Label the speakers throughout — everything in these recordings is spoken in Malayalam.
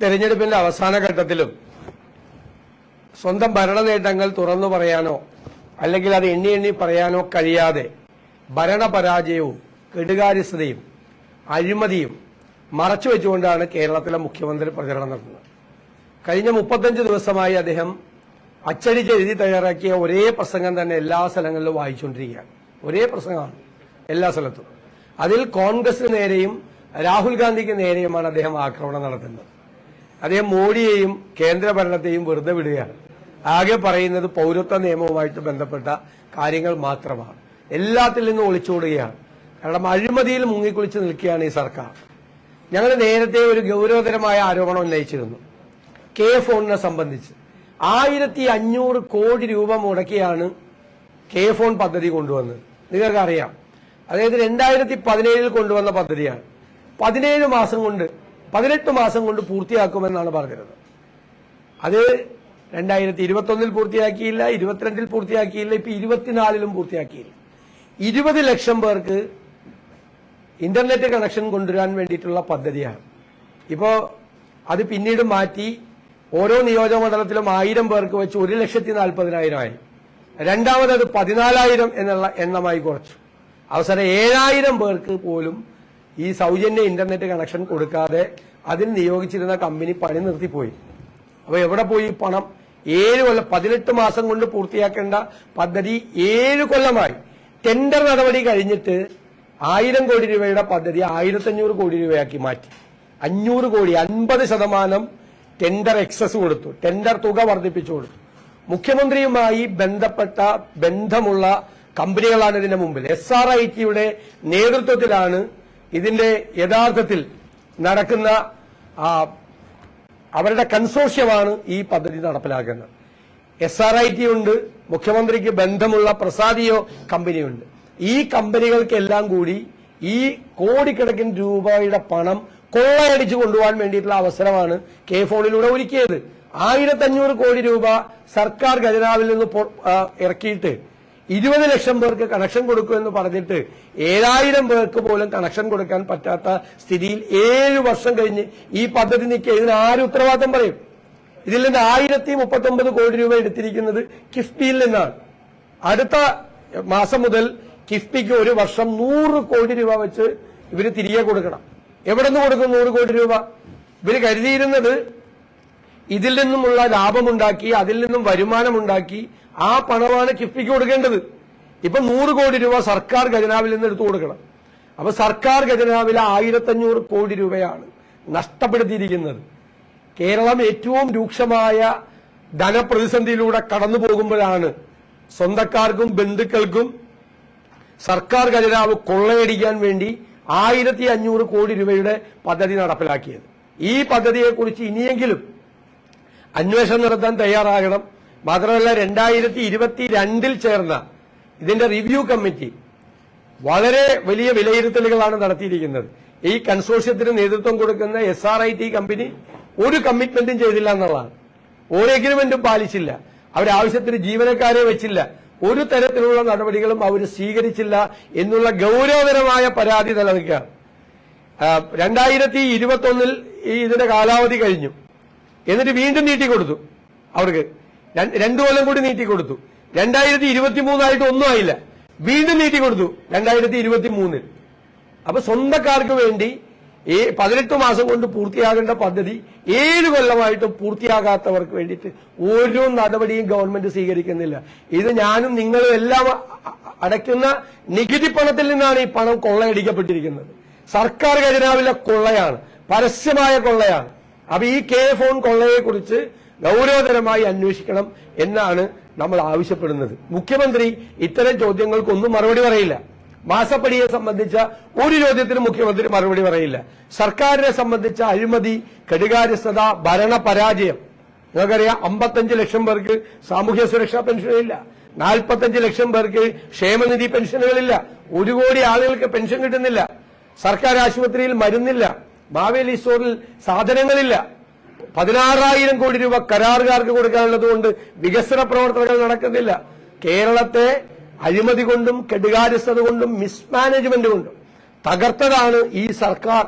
Speaker 1: തെരഞ്ഞെടുപ്പിന്റെ അവസാന ഘട്ടത്തിലും സ്വന്തം ഭരണ നേട്ടങ്ങൾ തുറന്നു പറയാനോ അല്ലെങ്കിൽ അത് എണ്ണി എണ്ണി പറയാനോ കഴിയാതെ ഭരണപരാജയവും കെടുകാര്യസ്ഥതയും അഴിമതിയും മറച്ചു വെച്ചുകൊണ്ടാണ് കേരളത്തിലെ മുഖ്യമന്ത്രി പ്രചരണം നടത്തുന്നത്. കഴിഞ്ഞ മുപ്പത്തഞ്ച് ദിവസമായി അദ്ദേഹം അച്ചടിച്ച് എഴുതി തയ്യാറാക്കിയ ഒരേ പ്രസംഗം തന്നെ എല്ലാ സ്ഥലങ്ങളിലും വായിച്ചുകൊണ്ടിരിക്കുകയാണ്. ഒരേ പ്രസംഗമാണ് എല്ലാ സ്ഥലത്തും. അതിൽ കോൺഗ്രസിന് നേരെയും രാഹുൽ ഗാന്ധിക്ക് നേരെയുമാണ് അദ്ദേഹം ആക്രമണം നടത്തുന്നത്. അദ്ദേഹം മോഡിയെയും കേന്ദ്ര ഭരണത്തെയും വെറുതെ വിടുകയാണ്. ആകെ പറയുന്നത് പൗരത്വ നിയമവുമായിട്ട് ബന്ധപ്പെട്ട കാര്യങ്ങൾ മാത്രമാണ്. എല്ലാത്തിൽ നിന്നും ഒളിച്ചോടുകയാണ് കാരണം അഴിമതിയിൽ മുങ്ങിക്കുളിച്ച് നിൽക്കുകയാണ് ഈ സർക്കാർ. ഞങ്ങൾ നേരത്തെ ഒരു ഗൗരവതരമായ ആരോപണം ഉന്നയിച്ചിരുന്നു. കെ ഫോണിനെ സംബന്ധിച്ച്. ആയിരത്തി അഞ്ഞൂറ് കോടി രൂപ മുടക്കിയാണ് കെ ഫോൺ പദ്ധതി കൊണ്ടുവന്നത്. നിങ്ങൾക്കറിയാം. അതായത് രണ്ടായിരത്തി പതിനേഴിൽ കൊണ്ടുവന്ന പദ്ധതിയാണ്. പതിനേഴ് മാസം കൊണ്ട് പതിനെട്ട് മാസം കൊണ്ട് പൂർത്തിയാക്കുമെന്നാണ് പറഞ്ഞിരുന്നത് അത് രണ്ടായിരത്തി ഇരുപത്തൊന്നിൽ പൂർത്തിയാക്കിയില്ല ഇരുപത്തിരണ്ടിൽ പൂർത്തിയാക്കിയില്ല ഇപ്പൊ ഇരുപത്തിനാലിലും പൂർത്തിയാക്കിയില്ല. ഇരുപത് ലക്ഷം പേർക്ക് ഇന്റർനെറ്റ് കണക്ഷൻ കൊണ്ടുവരാൻ വേണ്ടിയിട്ടുള്ള പദ്ധതിയാണ്. ഇപ്പോ അത് പിന്നീട് മാറ്റി ഓരോ നിയോജകമണ്ഡലത്തിലും ആയിരം പേർക്ക് വെച്ച് ഒരു ലക്ഷത്തി നാൽപ്പതിനായിരമായി. രണ്ടാമത് അത് പതിനാലായിരം എന്നുള്ള എണ്ണമായി കുറച്ചു. അവസാനം ഏഴായിരം പേർക്ക് പോലും ഈ സൗജന്യ ഇന്റർനെറ്റ് കണക്ഷൻ കൊടുക്കാതെ അതിന് നിയോഗിച്ചിരുന്ന കമ്പനി പണി നിർത്തിപ്പോയി. അപ്പൊ എവിടെ പോയി പണം? ഏഴ് കൊല്ലം പതിനെട്ട് മാസം കൊണ്ട് പൂർത്തിയാക്കേണ്ട പദ്ധതി ഏഴ് കൊല്ലമായി. ടെൻഡർ നടപടി കഴിഞ്ഞിട്ട് ആയിരം കോടി രൂപയുടെ പദ്ധതി ആയിരത്തഞ്ഞൂറ് കോടി രൂപയാക്കി മാറ്റി. അഞ്ഞൂറ് കോടി അൻപത് ശതമാനം ടെൻഡർ എക്സസ് കൊടുത്തു. ടെൻഡർ തുക വർദ്ധിപ്പിച്ചു കൊടുത്തു. മുഖ്യമന്ത്രിയുമായി ബന്ധപ്പെട്ട ബന്ധമുള്ള കമ്പനികളാണ് ഇതിന്റെ മുമ്പിൽ. എസ് ആർ ഐ ടിയുടെ നേതൃത്വത്തിലാണ് ഇതിന്റെ യഥാർത്ഥത്തിൽ നടക്കുന്ന അവരുടെ കൺസോർഷ്യമാണ് ഈ പദ്ധതി നടപ്പിലാക്കുന്നത്. എസ് ആർ ഐ ടി ഉണ്ട് മുഖ്യമന്ത്രിക്ക് ബന്ധമുള്ള പ്രസാദിയോ കമ്പനിയുണ്ട്. ഈ കമ്പനികൾക്കെല്ലാം കൂടി ഈ കോടിക്കണക്കിന് രൂപയുടെ പണം കൊള്ളയടിച്ചു കൊണ്ടുപോകാൻ വേണ്ടിയിട്ടുള്ള അവസരമാണ് കെ ഫോണിലൂടെ ഒരുക്കിയത്. ആയിരത്തഞ്ഞൂറ് കോടി രൂപ സർക്കാർ ഖജനാവിൽ നിന്ന് ഇറക്കിയിട്ട് ഇരുപത് ലക്ഷം പേർക്ക് കണക്ഷൻ കൊടുക്കുമെന്ന് പറഞ്ഞിട്ട് ഏഴായിരം പേർക്ക് പോലും കണക്ഷൻ കൊടുക്കാൻ പറ്റാത്ത സ്ഥിതിയിൽ ഏഴ് വർഷം കഴിഞ്ഞ് ഈ പദ്ധതി നിൽക്കുക ഇതിന് ആര് ഉത്തരവാദിത്തം പറയും? ഇതിൽ നിന്ന് ആയിരത്തി മുപ്പത്തൊമ്പത് കോടി രൂപ എടുത്തിരിക്കുന്നത് കിഫ്ബിയിൽ നിന്നാണ്. അടുത്ത മാസം മുതൽ കിഫ്ബിക്ക് ഒരു വർഷം നൂറ് കോടി രൂപ വെച്ച് ഇവർ തിരികെ കൊടുക്കണം. എവിടെ നിന്ന് കൊടുക്കും നൂറ് കോടി രൂപ? ഇവർ കരുതിയിരുന്നത് ഇതിൽ നിന്നുമുള്ള ലാഭമുണ്ടാക്കി അതിൽ നിന്നും വരുമാനമുണ്ടാക്കി ആ പണമാണ് കിഫ്ബിക്ക് കൊടുക്കേണ്ടത്. ഇപ്പൊ നൂറ് കോടി രൂപ സർക്കാർ ഖജനാവിൽ നിന്ന് എടുത്തു കൊടുക്കണം. അപ്പൊ സർക്കാർ ഖജനാവിലെ ആയിരത്തഞ്ഞൂറ് കോടി രൂപയാണ് നഷ്ടപ്പെടുത്തിയിരിക്കുന്നത്. കേരളം ഏറ്റവും രൂക്ഷമായ ധനപ്രതിസന്ധിയിലൂടെ കടന്നു പോകുമ്പോഴാണ് സ്വന്തക്കാർക്കും ബന്ധുക്കൾക്കും സർക്കാർ ഖജനാവ് കൊള്ളയടിക്കാൻ വേണ്ടി ആയിരത്തി അഞ്ഞൂറ് കോടി രൂപയുടെ പദ്ധതി നടപ്പിലാക്കിയത്. ഈ പദ്ധതിയെക്കുറിച്ച് ഇനിയെങ്കിലും അന്വേഷണം നടത്താൻ തയ്യാറാകണം. മാത്രമല്ല രണ്ടായിരത്തി ഇരുപത്തി രണ്ടിൽ ചേർന്ന ഇതിന്റെ റിവ്യൂ കമ്മിറ്റി വളരെ വലിയ വിലയിരുത്തലുകളാണ് നടത്തിയിരിക്കുന്നത്. ഈ കൺസോർഷ്യത്തിന് നേതൃത്വം കൊടുക്കുന്ന S R I T company ഒരു കമ്മിറ്റ്മെന്റും ചെയ്തില്ല എന്നുള്ളതാണ്. ഒരു എഗ്രിമെന്റും പാലിച്ചില്ല. അവരാവശ്യത്തിന് ജീവനക്കാരെ വെച്ചില്ല. ഒരു തരത്തിലുള്ള നടപടികളും അവർ സ്വീകരിച്ചില്ല എന്നുള്ള ഗൗരവതരമായ പരാതി നിലനിൽക്കുകയാണ്. രണ്ടായിരത്തി ഇരുപത്തി ഒന്നിൽ ഈ ഇതിന്റെ കാലാവധി കഴിഞ്ഞു. എന്നിട്ട് വീണ്ടും നീട്ടിക്കൊടുത്തു അവർക്ക് ര- രണ്ടു കൊല്ലം കൂടി നീട്ടിക്കൊടുത്തു രണ്ടായിരത്തി ഇരുപത്തി മൂന്നായിട്ട് ഒന്നും ആയില്ല. വീണ്ടും നീട്ടിക്കൊടുത്തു രണ്ടായിരത്തി ഇരുപത്തി മൂന്നിൽ അപ്പൊ സ്വന്തക്കാർക്ക് വേണ്ടി ഈ പതിനെട്ട് മാസം കൊണ്ട് പൂർത്തിയാകേണ്ട പദ്ധതി ഏഴ് കൊല്ലമായിട്ട് പൂർത്തിയാകാത്തവർക്ക് വേണ്ടിയിട്ട് ഓരോ നടപടിയും ഗവൺമെന്റ് സ്വീകരിക്കുന്നില്ല. ഇത് ഞാനും നിങ്ങളും എല്ലാം അടയ്ക്കുന്ന നികുതി പണത്തിൽ നിന്നാണ് ഈ പണം കൊള്ളയടിക്കപ്പെട്ടിരിക്കുന്നത്. സർക്കാർ ഖജനാവിലെ കൊള്ളയാണ്. പരസ്യമായ കൊള്ളയാണ്. അപ്പൊ ഈ കെ ഫോൺ കൊള്ളയെ കുറിച്ച് ഗൗരവതരമായി അന്വേഷിക്കണം എന്നാണ് നമ്മൾ ആവശ്യപ്പെടുന്നത്. മുഖ്യമന്ത്രി ഇത്തരം ചോദ്യങ്ങൾക്കൊന്നും മറുപടി പറയില്ല. മാസപ്പടിയെ സംബന്ധിച്ച ഒരു ചോദ്യത്തിനും മുഖ്യമന്ത്രി മറുപടി പറയില്ല. സർക്കാരിനെ സംബന്ധിച്ച അഴിമതി കെടുകാര്യസ്ഥത ഭരണ പരാജയം നിങ്ങൾക്കറിയാം അമ്പത്തഞ്ച് ലക്ഷം പേർക്ക് സാമൂഹ്യ സുരക്ഷാ പെൻഷനില്ല നാൽപ്പത്തഞ്ച് ലക്ഷം പേർക്ക് ക്ഷേമനിധി പെൻഷനുകളില്ല. ഒരു കോടി ആളുകൾക്ക് പെൻഷൻ കിട്ടുന്നില്ല. സർക്കാർ ആശുപത്രിയിൽ മരുന്നില്ല. മാവേലി സ്റ്റോറിൽ സാധനങ്ങളില്ല. പതിനാറായിരം കോടി രൂപ കരാറുകാർക്ക് കൊടുക്കാനുള്ളത് കൊണ്ട് വികസന പ്രവർത്തനങ്ങൾ നടക്കുന്നില്ല. കേരളത്തെ അഴിമതി കൊണ്ടും കെടുകാര്യസ്ഥത കൊണ്ടും മിസ്മാനേജ്മെന്റ് കൊണ്ടും തകർത്തതാണ് ഈ സർക്കാർ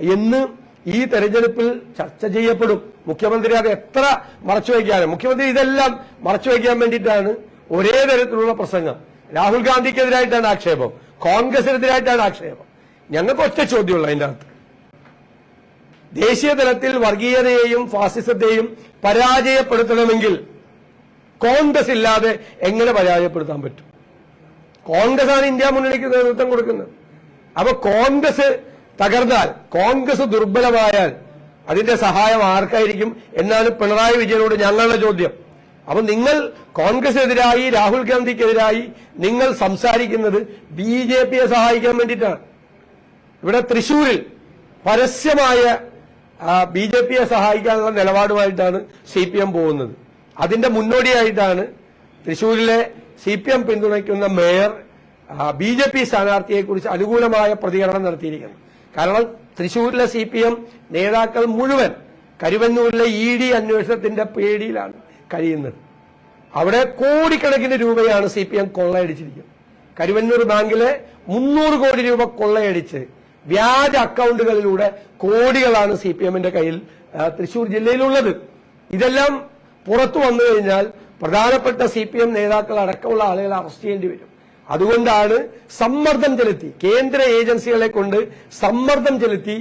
Speaker 1: എന്ന് ഈ തെരഞ്ഞെടുപ്പിൽ ചർച്ച ചെയ്യപ്പെടും. മുഖ്യമന്ത്രി അത് എത്ര മറച്ചു വയ്ക്കാനും മുഖ്യമന്ത്രി ഇതെല്ലാം മറച്ചു വയ്ക്കാൻ വേണ്ടിയിട്ടാണ് ഒരേ തരത്തിലുള്ള പ്രസംഗം. രാഹുൽ ഗാന്ധിക്കെതിരായിട്ടാണ് ആക്ഷേപം. കോൺഗ്രസിനെതിരായിട്ടാണ് ആക്ഷേപം. ഞങ്ങൾക്ക് ഒറ്റ ചോദ്യമുള്ളൂ അതിന്റെ അകത്ത്. ദേശീയ തലത്തിൽ വർഗീയതയെയും ഫാസിസത്തെയും പരാജയപ്പെടുത്തണമെങ്കിൽ കോൺഗ്രസ് ഇല്ലാതെ എങ്ങനെ പരാജയപ്പെടുത്താൻ പറ്റും? കോൺഗ്രസ് ആണ് ഇന്ത്യ മുന്നണിക്ക് നേതൃത്വം കൊടുക്കുന്നത്. അപ്പൊ കോൺഗ്രസ് തകർന്നാൽ കോൺഗ്രസ് ദുർബലമായാൽ അതിന്റെ സഹായം ആർക്കായിരിക്കും എന്നാണ് പിണറായി വിജയനോട് ഞങ്ങളുടെ ചോദ്യം. അപ്പൊ നിങ്ങൾ കോൺഗ്രസിനെതിരായി രാഹുൽ ഗാന്ധിക്കെതിരായി നിങ്ങൾ സംസാരിക്കുന്നത് ബി ജെ പിയെ സഹായിക്കാൻ വേണ്ടിയിട്ടാണ്. ഇവിടെ തൃശൂരിൽ പരസ്യമായ ബി ജെ പിയെ സഹായിക്കാനുള്ള നിലപാടുമായിട്ടാണ് സി പി എം പോകുന്നത്. അതിന്റെ മുന്നോടിയായിട്ടാണ് തൃശൂരിലെ സി പി എം പിന്തുണയ്ക്കുന്ന മേയർ ബി ജെ പി സ്ഥാനാർത്ഥിയെക്കുറിച്ച് അനുകൂലമായ പ്രതികരണം നടത്തിയിരിക്കുന്നത്. കാരണം തൃശൂരിലെ സി പി എം നേതാക്കൾ മുഴുവൻ കരുവന്നൂരിലെ ഇ ഡി അന്വേഷണത്തിന്റെ പേടിയിലാണ് കഴിയുന്നത്. അവിടെ കോടിക്കണക്കിന് രൂപയാണ് സി പി എം കൊള്ളയടിച്ചിരിക്കുന്നത്. കരുവന്നൂർ ബാങ്കിലെ മുന്നൂറ് കോടി രൂപ കൊള്ളയടിച്ച് വ്യാജ അക്കൗണ്ടുകളിലൂടെ കോടികളാണ് സി പി എമ്മിന്റെ കയ്യിൽ തൃശൂർ ജില്ലയിലുള്ളത്. ഇതെല്ലാം പുറത്തു വന്നു കഴിഞ്ഞാൽ പ്രധാനപ്പെട്ട സി പി എം നേതാക്കൾ അടക്കമുള്ള ആളുകളെ അറസ്റ്റ് ചെയ്യേണ്ടി വരും. അതുകൊണ്ടാണ് സമ്മർദ്ദം ചെലുത്തി കേന്ദ്ര ഏജൻസികളെ കൊണ്ട് സമ്മർദ്ദം ചെലുത്തി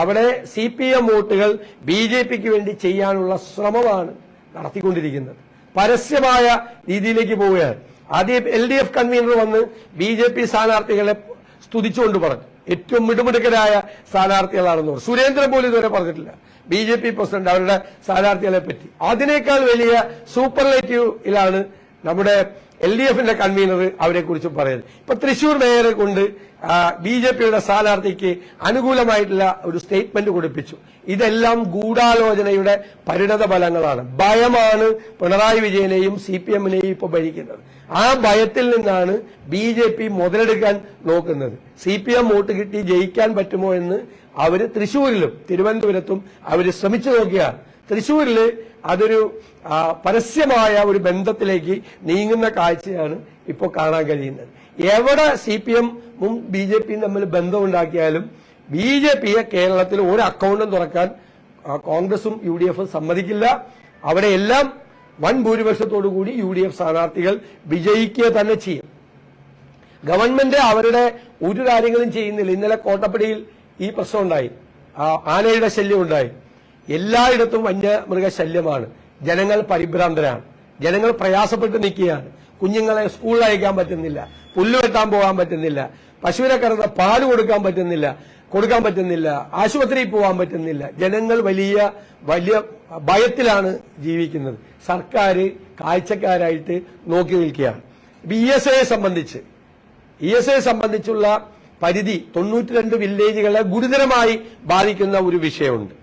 Speaker 1: അവിടെ സി പി എം വോട്ടുകൾ ബി ജെ പിക്ക് വേണ്ടി ചെയ്യാനുള്ള ശ്രമമാണ് നടത്തിക്കൊണ്ടിരിക്കുന്നത്. പരസ്യമായ രീതിയിലേക്ക് പോവുകയാണ്. ആദ്യം എൽ ഡി എഫ് കൺവീനർ വന്ന് ബി ജെ പി സ്ഥാനാർത്ഥികളെ സ്തുതിച്ചുകൊണ്ട് പറഞ്ഞു. ഏറ്റവും മിടുമിടുക്കരായ സ്ഥാനാർത്ഥികളാണെന്ന് പറഞ്ഞു. സുരേന്ദ്രൻ പോലും ഇതുവരെ പറഞ്ഞിട്ടില്ല. ബി ജെ പി പ്രസിഡന്റ് അവരുടെ സ്ഥാനാർത്ഥികളെ പറ്റി. അതിനേക്കാൾ വലിയ സൂപ്പർലേറ്റീവിലാണ് നമ്മുടെ എൽ ഡി എഫിന്റെ കൺവീനർ അവരെ കുറിച്ച് പറയുന്നത്. ഇപ്പൊ തൃശൂർ മേയറെ കൊണ്ട് ബി ജെ പിയുടെ സ്ഥാനാർത്ഥിക്ക് അനുകൂലമായിട്ടുള്ള ഒരു സ്റ്റേറ്റ്മെന്റ് കൊടുപ്പിച്ചു. ഇതെല്ലാം ഗൂഢാലോചനയുടെ പരിണത ഫലങ്ങളാണ് ഭയമാണ് പിണറായി വിജയനെയും സി പി എമ്മിനെയും ഇപ്പൊ ഭരിക്കുന്നത്. ആ ഭയത്തിൽ നിന്നാണ് ബി ജെ പി മുതലെടുക്കാൻ നോക്കുന്നത്. സി പി എം വോട്ട് കിട്ടി ജയിക്കാൻ പറ്റുമോ എന്ന് അവർ തൃശൂരിലും തിരുവനന്തപുരത്തും അവർ ശ്രമിച്ചു നോക്കിയാണ് തൃശൂരിൽ അതൊരു പരസ്യമായ ഒരു ബന്ധത്തിലേക്ക് നീങ്ങുന്ന കാഴ്ചയാണ് ഇപ്പോൾ കാണാൻ കഴിയുന്നത്. എവിടെ സി പി എമ്മും ബി ജെ പിയും തമ്മിൽ ബന്ധമുണ്ടാക്കിയാലും ബി ജെ പിയെ കേരളത്തിൽ ഒരു അക്കൗണ്ടും തുറക്കാൻ കോൺഗ്രസും യു ഡി എഫും സമ്മതിക്കില്ല. അവിടെ എല്ലാം വൻ ഭൂരിപക്ഷത്തോടു കൂടി യു ഡി എഫ് സ്ഥാനാർത്ഥികൾ വിജയിക്കുക തന്നെ ചെയ്യും. ഗവൺമെന്റ് അവരുടെ ഒരു കാര്യങ്ങളും ചെയ്യുന്നില്ല. ഇന്നലെ കോട്ടപ്പടിയിൽ ഈ പ്രശ്നം ഉണ്ടായി. ആനയുടെ ശല്യം ഉണ്ടായി. എല്ലായിടത്തും വന്യമൃഗ ശല്യമാണ്. ജനങ്ങൾ പരിഭ്രാന്തരാണ്. ജനങ്ങൾ പ്രയാസപ്പെട്ട് നിൽക്കുകയാണ്. കുഞ്ഞുങ്ങളെ സ്കൂളിൽ അയക്കാൻ പറ്റുന്നില്ല. പുല്ല് വെട്ടാൻ പോകാൻ പറ്റുന്നില്ല. പശുവിനെ കറന്ന പാൽ കൊടുക്കാൻ പറ്റുന്നില്ല. കൊടുക്കാൻ പറ്റുന്നില്ല. ആശുപത്രിയിൽ പോകാൻ പറ്റുന്നില്ല. ജനങ്ങൾ വലിയ വലിയ ഭയത്തിലാണ് ജീവിക്കുന്നത്. സർക്കാർ കാഴ്ചക്കാരായിട്ട് നോക്കി നിൽക്കുകയാണ്. ഇ എസ് എയെ സംബന്ധിച്ച് ഇ എസ് ഐ സംബന്ധിച്ചുള്ള പരിധി തൊണ്ണൂറ്റിരണ്ട് വില്ലേജുകളെ ഗുരുതരമായി ബാധിക്കുന്ന ഒരു വിഷയമുണ്ട്.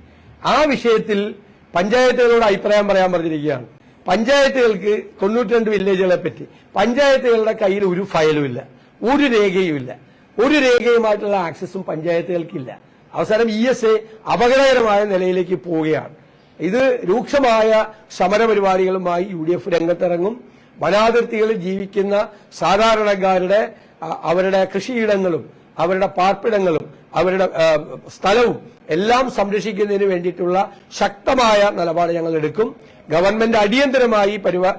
Speaker 1: ആ വിഷയത്തിൽ പഞ്ചായത്തുകളോട് അഭിപ്രായം പറയാൻ പറഞ്ഞിരിക്കുകയാണ്. പഞ്ചായത്തുകൾക്ക് തൊണ്ണൂറ്റിരണ്ട് വില്ലേജുകളെ പറ്റി പഞ്ചായത്തുകളുടെ കയ്യിൽ ഒരു ഫയലും ഇല്ല ഒരു രേഖയും ഇല്ല. ഒരു രേഖയുമായിട്ടുള്ള ആക്സസും പഞ്ചായത്തുകൾക്കില്ല. അവസാനം ഇ എസ് എ അപകടകരമായ നിലയിലേക്ക് പോവുകയാണ്. ഇത് രൂക്ഷമായ സമരപരിപാടികളുമായി യു ഡി എഫ് രംഗത്തിറങ്ങും. വനാതിർത്തികളിൽ ജീവിക്കുന്ന സാധാരണക്കാരുടെ അവരുടെ കൃഷിയിടങ്ങളും അവരുടെ പാർപ്പിടങ്ങളും അവരുടെ സ്ഥലവും എല്ലാം സംരക്ഷിക്കുന്നതിന് വേണ്ടിയിട്ടുള്ള ശക്തമായ നിലപാട് ഞങ്ങൾ എടുക്കും. ഗവൺമെന്റ് അടിയന്തരമായി പരിപാ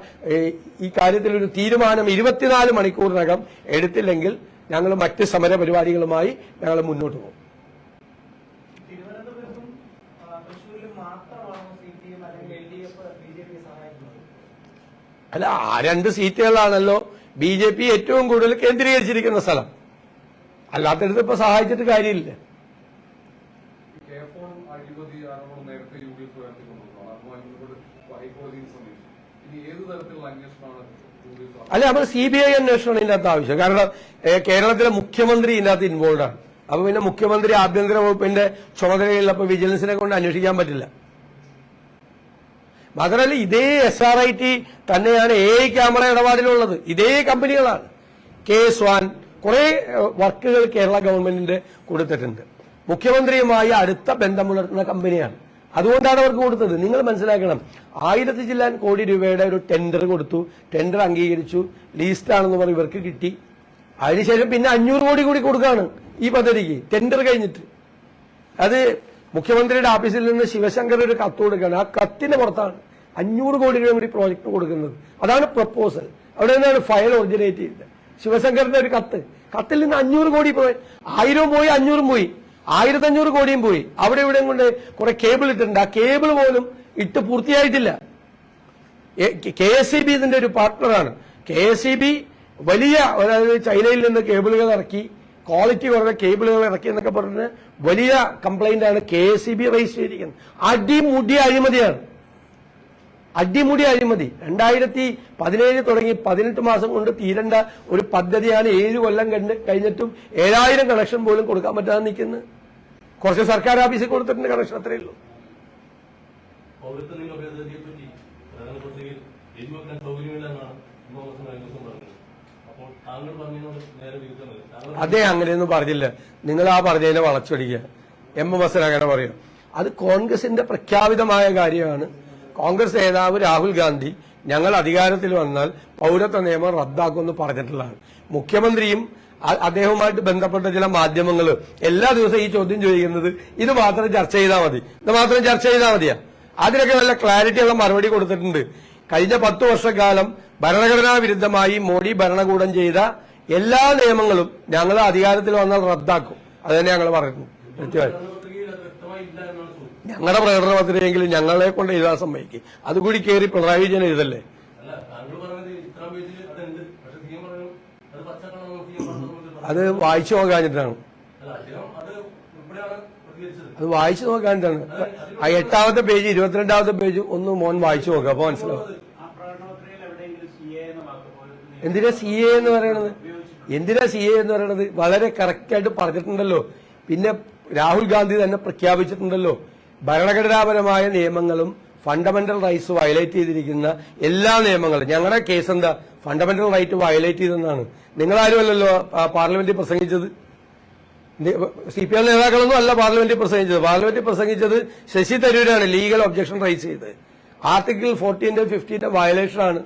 Speaker 1: ഈ കാര്യത്തിൽ ഒരു തീരുമാനം ഇരുപത്തിനാല് മണിക്കൂറിനകം എടുത്തില്ലെങ്കിൽ ഞങ്ങൾ മറ്റ് സമരപരിപാടികളുമായി ഞങ്ങൾ മുന്നോട്ട് പോകും
Speaker 2: തിരുവനന്തപുരത്തും ആ, തൃശ്ശൂരിലും മാത്രമാണോ സി പി എം അല്ലെങ്കിൽ L D F B J പിയെ സഹായിക്കുന്നത്
Speaker 1: അല്ല ആ രണ്ട് സീറ്റുകളാണല്ലോ ബി ജെ പി ഏറ്റവും കൂടുതൽ കേന്ദ്രീകരിച്ചിരിക്കുന്ന സ്ഥലം. അല്ലാത്തടത്ത് ഇപ്പൊ സഹായിച്ചിട്ട് കാര്യമില്ല.
Speaker 3: അന്വേഷണമാണ്
Speaker 1: അല്ല നമ്മൾ സി ബി ഐ അന്വേഷണം ഇതിന്റെ അകത്ത് ആവശ്യം കാരണം കേരളത്തിലെ മുഖ്യമന്ത്രി ഇതിന്റെ അകത്ത് ഇൻവോൾവ് ആണ്. അപ്പൊ പിന്നെ മുഖ്യമന്ത്രി ആഭ്യന്തര വകുപ്പിന്റെ ചുമതലയുള്ളപ്പോൾ വിജിലൻസിനെ കൊണ്ട് അന്വേഷിക്കാൻ പറ്റില്ല. മാത്രമല്ല ഇതേ എസ് ആർ ഐ ടി തന്നെയാണ് എ ക്യാമറ ഇടപാടിലുള്ളത്. ഇതേ കമ്പനികളാണ്. കെ എസ് വാൻ കുറെ വർക്കുകൾ കേരള ഗവൺമെന്റിന്റെ കൊടുത്തിട്ടുണ്ട്. മുഖ്യമന്ത്രിയുമായി അടുത്ത ബന്ധം പുലർത്തുന്ന കമ്പനിയാണ്. അതുകൊണ്ടാണ് അവർക്ക് കൊടുത്തത്. നിങ്ങൾ മനസ്സിലാക്കണം ആയിരത്തി ചില്ലാൻ കോടി രൂപയുടെ ഒരു ടെൻഡർ കൊടുത്തു. ടെൻഡർ അംഗീകരിച്ചു. ലീസ്റ്റാണെന്ന് പറഞ്ഞ് ഇവർക്ക് കിട്ടി. അതിനുശേഷം പിന്നെ അഞ്ഞൂറ് കോടി കൂടി കൊടുക്കുകയാണ് ഈ പദ്ധതിക്ക്. ടെൻഡർ കഴിഞ്ഞിട്ട്. അത് മുഖ്യമന്ത്രിയുടെ ഓഫീസിൽ നിന്ന് ശിവശങ്കർ ഒരു കത്ത് കൊടുക്കുകയാണ്. ആ കത്തിന്റെ പുറത്താണ് അഞ്ഞൂറ് കോടി രൂപ കൂടി പ്രോജക്ട് കൊടുക്കുന്നത്. അതാണ് പ്രപ്പോസൽ. അവിടെ നിന്നാണ് ഫയൽ ഒറിജിനേറ്റ് ചെയ്തത്. ശിവശങ്കറിന്റെ ഒരു കത്ത്. കത്തിൽ നിന്ന് അഞ്ഞൂറ് കോടി പോയി. ആയിരവും പോയി അഞ്ഞൂറും പോയി. ആയിരത്തി അഞ്ഞൂറ് കോടിയും പോയി. അവിടെ ഇവിടെയും കൊണ്ട് കുറെ കേബിൾ ഇട്ടിട്ടുണ്ട്. ആ കേബിൾ പോലും ഇട്ട് പൂർത്തിയായിട്ടില്ല. കെ എസ് സി ബി ഇതിന്റെ ഒരു പാർട്ട്ണറാണ്. കെ എസ് സി ബി വലിയ ചൈനയിൽ നിന്ന് കേബിളുകൾ ഇറക്കി ക്വാളിറ്റി കുറഞ്ഞ കേബിളുകൾ ഇറക്കി എന്നൊക്കെ പറഞ്ഞ് വലിയ കംപ്ലൈന്റ് ആണ് കെ ഇ ബി റേസ് ചെയ്തിരിക്കുന്നത്. അടിമുടി അഴിമതിയാണ്. അടിമുടി അഴിമതി. രണ്ടായിരത്തി പതിനേഴ് തുടങ്ങി പതിനെട്ട് മാസം കൊണ്ട് തീരേണ്ട ഒരു പദ്ധതിയാണ് ഏഴ് കൊല്ലം കണ്ട് കഴിഞ്ഞിട്ടും ഏഴായിരം കണക്ഷൻ പോലും കൊടുക്കാൻ പറ്റാതെ നിൽക്കുന്നത് കുറച്ച് സർക്കാർ ഓഫീസിൽ കൊടുത്തിട്ടുണ്ട് കണക്ഷൻ അത്രയേ ഉള്ളൂ.
Speaker 4: പൗരത്വ നിയമ ഭേദഗതിയെ പറ്റി പ്രധാന പത്രികയിൽ
Speaker 1: അദ്ദേഹം അങ്ങനെയൊന്നും പറഞ്ഞില്ല. നിങ്ങൾ ആ പറഞ്ഞതിനെ വളച്ചൊടിക്കുക. എം എം അങ്ങനെ പറയും. അത് കോൺഗ്രസിന്റെ പ്രഖ്യാപിതമായ കാര്യമാണ്. കോൺഗ്രസ് നേതാവ് രാഹുൽ ഗാന്ധി ഞങ്ങൾ അധികാരത്തിൽ വന്നാൽ പൗരത്വ നിയമം റദ്ദാക്കുമെന്ന് പറഞ്ഞിട്ടുള്ളതാണ്. മുഖ്യമന്ത്രിയും അദ്ദേഹവുമായിട്ട് ബന്ധപ്പെട്ട ചില മാധ്യമങ്ങൾ എല്ലാ ദിവസവും ഈ ചോദ്യം ചോദിക്കുന്നത് ഇത് മാത്രം ചർച്ച ചെയ്താൽ മതി. ഇത് മാത്രം ചർച്ച ചെയ്താൽ മതിയാ. അതിനൊക്കെ നല്ല ക്ലാരിറ്റി ഉള്ള മറുപടി കൊടുത്തിട്ടുണ്ട്. കഴിഞ്ഞ പത്തു വർഷക്കാലം ഭരണഘടനാ വിരുദ്ധമായി മോഡി ഭരണകൂടം ചെയ്ത എല്ലാ നിയമങ്ങളും ഞങ്ങൾ അധികാരത്തിൽ വന്നാൽ റദ്ദാക്കും. അത് തന്നെ ഞങ്ങൾ പറയുന്നു. ഞങ്ങളുടെ പ്രകടന പത്രികയെങ്കിലും ഞങ്ങളെ കൊണ്ട് എഴുതാൻ സമ്മതിക്കും. അതുകൂടി കയറി പിണറായി വിജയൻ എഴുതല്ലേ?
Speaker 4: അത്
Speaker 1: വായിച്ചു
Speaker 4: പറഞ്ഞത് അത്
Speaker 1: വായിച്ചു നോക്കാണ്ടാണ് ആ എട്ടാമത്തെ പേജ് ഇരുപത്തിരണ്ടാമത്തെ പേജ് ഒന്ന് മോൻ വായിച്ചു നോക്കുക അപ്പൊ മനസ്സിലാവും. എന്തിനാ സി എ എന്ന് പറയണത്? എന്തിനാ സി എ എന്ന് പറയണത്? വളരെ കറക്റ്റ് ആയിട്ട് പറഞ്ഞിട്ടുണ്ടല്ലോ. പിന്നെ രാഹുൽ ഗാന്ധി തന്നെ പ്രഖ്യാപിച്ചിട്ടുണ്ടല്ലോ. ഭരണഘടനാപരമായ നിയമങ്ങളും ഫണ്ടമെന്റൽ റൈറ്റ്സ് വയലേറ്റ് ചെയ്തിരിക്കുന്ന എല്ലാ നിയമങ്ങളും. ഞങ്ങളുടെ കേസ് എന്താ? ഫണ്ടമെന്റൽ റൈറ്റ് വയലേറ്റ് ചെയ്തെന്നാണ്. നിങ്ങളാരുമല്ലല്ലോ അല്ലല്ലോ പാർലമെന്റിൽ പ്രസംഗിച്ചത്? സി പി എം നേതാക്കളൊന്നും അല്ല പാർലമെന്റിൽ പ്രസംഗിച്ചത്. പാർലമെന്റിൽ പ്രസംഗിച്ചത് ശശി തരൂരാണ് ലീഗൽ ഒബ്ജക്ഷൻ റൈസ് ചെയ്തത് ആർട്ടിക്കിൾ ഫോർട്ടീന്റെ ഫിഫ്റ്റീന്റെ വയലേഷനാണ്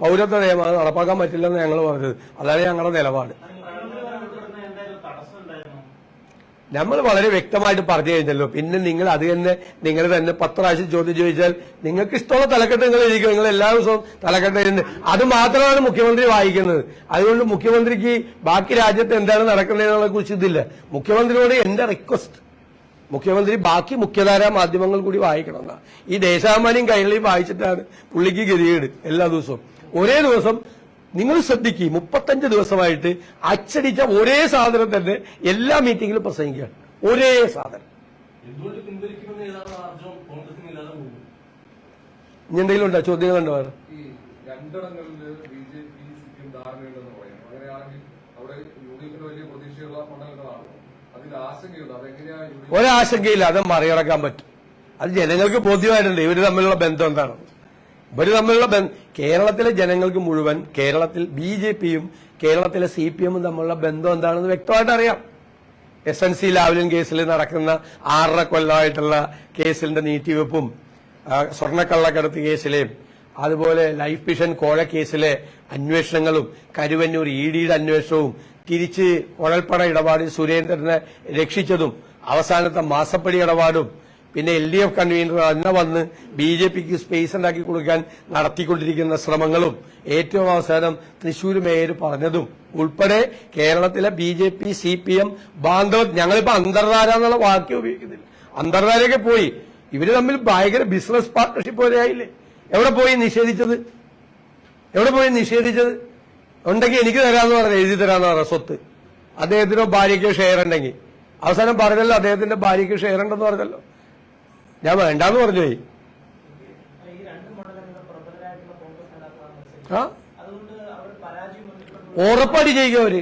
Speaker 1: പൗരത്വ നിയമം നടപ്പാക്കാൻ പറ്റില്ലെന്ന് ഞങ്ങൾ പറഞ്ഞത്. അതാണ് ഞങ്ങളുടെ നിലപാട്. നമ്മൾ വളരെ വ്യക്തമായിട്ട് പറഞ്ഞു കഴിഞ്ഞല്ലോ. പിന്നെ നിങ്ങൾ അത് തന്നെ നിങ്ങൾ തന്നെ പത്ത് പ്രാവശ്യം ചോദ്യം ചോദിച്ചാൽ നിങ്ങൾക്ക് ഇഷ്ടമുള്ള തലക്കെട്ട് നിങ്ങൾ ഇരിക്കും നിങ്ങൾ എല്ലാ ദിവസവും തലക്കെട്ട് എഴുതുന്നത് അത് മാത്രമാണ് മുഖ്യമന്ത്രി വായിക്കുന്നത്. അതുകൊണ്ട് മുഖ്യമന്ത്രിക്ക് ബാക്കി രാജ്യത്ത് എന്താണ് നടക്കുന്നതിനെ കുറിച്ച് ഇതില്ല. മുഖ്യമന്ത്രിയോട് എന്റെ റിക്വസ്റ്റ് മുഖ്യമന്ത്രി ബാക്കി മുഖ്യധാരാ മാധ്യമങ്ങൾ കൂടി വായിക്കണം ഈ ദേശാഭിമാനിയും കൈരളിയും വായിച്ചിട്ടാണ് പുള്ളിക്ക് ഗതികേട് എല്ലാ ദിവസവും. ഒരേ ദിവസം നിങ്ങൾ ശ്രദ്ധിക്കുക മുപ്പത്തഞ്ച് ദിവസമായിട്ട് അച്ചടിച്ച ഒരേ സാധനം തന്നെ എല്ലാ മീറ്റിംഗിലും പ്രസംഗിക്കുകയാണ് ഒരേ സാധനം. ഇനി എന്തെങ്കിലും ഉണ്ടോ? ചോദ്യങ്ങളുണ്ടോ വേറെ?
Speaker 3: ഈ രണ്ടിടങ്ങളിൽ B J P C P M ധാരണയുണ്ടെന്ന് പറയുന്നു അങ്ങനെയാണെങ്കിൽ അവിടെ യു ഡി എഫിന് വലിയ പ്രതീക്ഷയുള്ള മണ്ഡലങ്ങളാണ്. അതിൽ ആശങ്കയുണ്ട്. അതെങ്ങനെയാ
Speaker 1: ഒരാശങ്കയില്ല. അത് മറികടക്കാൻ പറ്റും. അത് ജനങ്ങൾക്ക് ബോധ്യമായിട്ടുണ്ട്. ഇവർ തമ്മിലുള്ള ബന്ധം എന്താണ്? ഇവർ തമ്മിലുള്ള കേരളത്തിലെ ജനങ്ങൾക്ക് മുഴുവൻ കേരളത്തിൽ ബി ജെ പിയും കേരളത്തിലെ സി പി എമ്മും തമ്മിലുള്ള ബന്ധം എന്താണെന്ന് വ്യക്തമായിട്ട് അറിയാം. എസ് എൻ സി ലാവ്ലിൻ കേസിൽ നടക്കുന്ന ആറര കൊല്ലമായിട്ടുള്ള കേസിന്റെ നീട്ടിവെപ്പും സ്വർണക്കള്ളക്കടത്ത് കേസിലെയും അതുപോലെ ലൈഫ് മിഷൻ കോഴ കേസിലെ അന്വേഷണങ്ങളും കരുവന്നൂർ ഇ ഡിയുടെ അന്വേഷണവും തിരിച്ച് കുഴൽപ്പണ ഇടപാടിൽ സുരേന്ദ്രനെ രക്ഷിച്ചതും അവസാനത്തെ മാസപ്പടി ഇടപാടും പിന്നെ എൽ ഡി എഫ് കൺവീനർ തന്നെ വന്ന് ബി ജെ പിക്ക് സ്പേസ് ഉണ്ടാക്കി കൊടുക്കാൻ നടത്തിക്കൊണ്ടിരിക്കുന്ന ശ്രമങ്ങളും ഏറ്റവും അവസാനം തൃശൂർ മേയർ പറഞ്ഞതും. ഉൾപ്പെടെ കേരളത്തിലെ B J P C P M ബാന്ധവം ഞങ്ങളിപ്പോ അന്തർധാര എന്നുള്ള വാക്യം ഉപയോഗിക്കുന്നില്ല. അന്തർധാരയൊക്കെ പോയി. ഇവർ തമ്മിൽ ഭയങ്കര ബിസിനസ് പാർട്ണർഷിപ്പ് പോലെ ആയില്ലേ? എവിടെ പോയി നിഷേധിച്ചത്? എവിടെ പോയി നിഷേധിച്ചത്? ഉണ്ടെങ്കിൽ എനിക്ക് തരാന്ന് പറഞ്ഞു എഴുതി തരാന്ന് പറഞ്ഞ സ്വത്ത്. അദ്ദേഹത്തിനോ ഭാര്യയ്ക്കോ ഷെയർ ഉണ്ടെങ്കിൽ. അവസാനം പറഞ്ഞല്ലോ അദ്ദേഹത്തിന്റെ ഭാര്യയ്ക്ക് ഷെയർ ഉണ്ടെന്ന് പറഞ്ഞല്ലോ. ഞാൻ വേണ്ടാന്ന് പറഞ്ഞു ആ? ഉറപ്പായിട്ട് ജയിക്കും
Speaker 2: അവർ.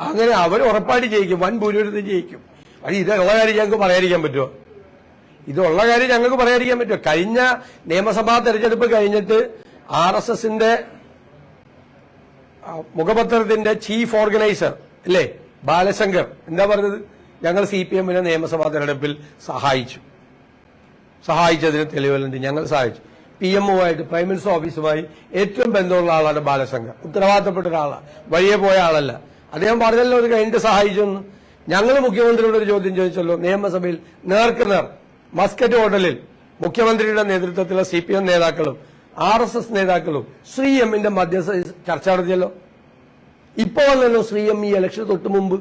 Speaker 1: അങ്ങനെ അവർ ഉറപ്പായിട്ട് ജയിക്കും. വൻ ഭൂരിപക്ഷത്തിൽ ജയിക്കും. അത് ഇതുള്ള കാര്യം ഞങ്ങൾക്ക് പറയാതിരിക്കാൻ പറ്റുമോ ഇതുള്ള കാര്യം ഞങ്ങൾക്ക് പറയാതിരിക്കാൻ പറ്റുമോ കഴിഞ്ഞ നിയമസഭാ തെരഞ്ഞെടുപ്പ് കഴിഞ്ഞിട്ട് ആർ എസ് എസിന്റെ മുഖപത്രത്തിന്റെ ചീഫ് ഓർഗനൈസർ അല്ലേ? ബാലശങ്കർ. എന്താ പറഞ്ഞത്? ഞങ്ങൾ സി പി എമ്മിനെ നിയമസഭാ തെരഞ്ഞെടുപ്പിൽ സഹായിച്ചു. സഹായിച്ചതിന് തെളിവുകളുണ്ട് ഞങ്ങൾ സഹായിച്ചു. പി എമ്മുമായിട്ട് പ്രൈം മിനിസ്റ്റർ ഓഫീസുമായി ഏറ്റവും ബന്ധമുള്ള ആളാണ് ബാലശങ്കർ. ഉത്തരവാദിത്തപ്പെട്ട ഒരാളാണ് വഴിയെ പോയ ആളല്ല. അദ്ദേഹം പറഞ്ഞല്ലോ ഒരു കഴിഞ്ഞിട്ട് സഹായിച്ചെന്ന് ഞങ്ങൾ മുഖ്യമന്ത്രിയോട് ഒരു ചോദ്യം ചോദിച്ചല്ലോ. നിയമസഭയിൽ നേർക്ക് നേർ മസ്കറ്റ് ഹോട്ടലിൽ മുഖ്യമന്ത്രിയുടെ നേതൃത്വത്തിലുള്ള സി പി എം നേതാക്കളും ആർ എസ് എസ് നേതാക്കളും ശ്രീ എമ്മിന്റെ മധ്യസ്ഥ ചർച്ച നടത്തിയല്ലോ. ഇപ്പോൾ വന്നല്ലോ ശ്രീ എം ഈ ഇലക്ഷൻ തൊട്ട് മുമ്പ്.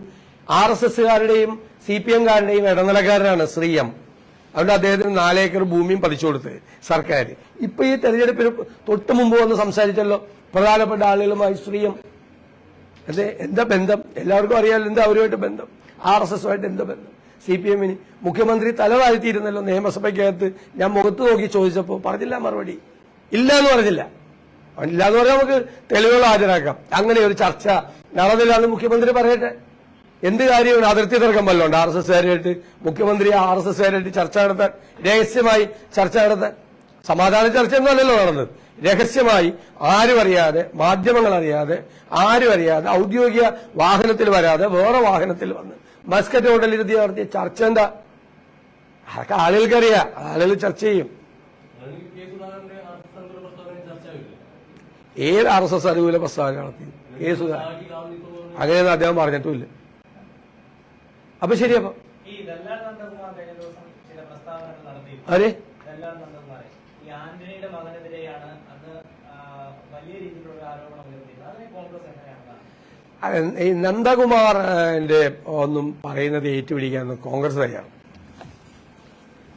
Speaker 1: ആർ എസ് എസുകാരുടെയും സി പി എംകാരുടെയും ഇടനിലക്കാരനാണ് ശ്രീ എം. അതുകൊണ്ട് അദ്ദേഹത്തിന് നാലേക്കർ ഭൂമിയും പതിച്ചു കൊടുത്ത് സർക്കാർ ഇപ്പൊ ഈ തെരഞ്ഞെടുപ്പിന് തൊട്ട് മുമ്പ് വന്ന് സംസാരിച്ചല്ലോ പ്രധാനപ്പെട്ട ആളുകളുമായി സ്ത്രീയും. അതെ എന്താ ബന്ധം? എല്ലാവർക്കും അറിയാമല്ലോ എന്താ അവരുമായിട്ട് ബന്ധം? ആർ എസ് എസുമായിട്ട് എന്താ ബന്ധം? സി പി എമ്മിന് മുഖ്യമന്ത്രി തല താഴ്ത്തിയിരുന്നല്ലോ നിയമസഭയ്ക്കകത്ത്. ഞാൻ മുഖത്ത് നോക്കി ചോദിച്ചപ്പോൾ പറഞ്ഞില്ല മറുപടി. ഇല്ല എന്ന് പറഞ്ഞില്ല. ഇല്ല എന്ന് പറഞ്ഞാൽ നമുക്ക് തെളിവുകൾ ഹാജരാക്കാം. അങ്ങനെ ഒരു ചർച്ച നടന്നില്ലാന്ന് മുഖ്യമന്ത്രി പറയട്ടെ. എന്ത് കാര്യമാണ് അതിർത്തി തർക്കം വല്ലതുണ്ട്? ആർ എസ് എസ്കാരുമായിട്ട് മുഖ്യമന്ത്രി ആർ എസ് എസ്കാരായിട്ട് ചർച്ച നടത്താൻ രഹസ്യമായി ചർച്ച നടത്താൻ? സമാധാന ചർച്ചയൊന്നും അല്ലല്ലോ നടന്നത്. രഹസ്യമായി ആരും അറിയാതെ മാധ്യമങ്ങൾ അറിയാതെ ആരും അറിയാതെ ഔദ്യോഗിക വാഹനത്തിൽ വരാതെ വേറെ വാഹനത്തിൽ വന്ന് മസ്കറ്റ് ഹോട്ടലിരുത്തി നടത്തിയ ചർച്ച എന്താ? അതൊക്കെ ആളുകൾക്കറിയാം. ആളുകൾ ചർച്ച ചെയ്യും.
Speaker 4: കെ
Speaker 1: ഏത് ആർ എസ് എസ് അനുകൂല പ്രസ്താവന നടത്തി?
Speaker 4: പറഞ്ഞ
Speaker 1: അങ്ങനെയൊന്നും അദ്ദേഹം പറഞ്ഞിട്ടുമില്ല അപ്പൊ ശരിയപ്പോ
Speaker 2: ഈ ദല്ലാൽ നന്ദകുമാർ കഴിഞ്ഞ ദിവസം ചില പ്രസ്താവനകൾ നടത്തി
Speaker 1: ആര്?
Speaker 2: അതെ ആന്റണിയുടെ മകനെതിരെയാണ് അന്ന് വലിയ രീതിയിലുള്ള ആരോപണം ഉയർത്തിയത്. അതിനെ കോൺഗ്രസ് എങ്ങനെയാണ്?
Speaker 1: ഈ നന്ദകുമാറിന്റെ ഒന്നും പറയുന്നത് ഏറ്റുപിടിക്കാൻ കോൺഗ്രസ് തയ്യാറാണ്.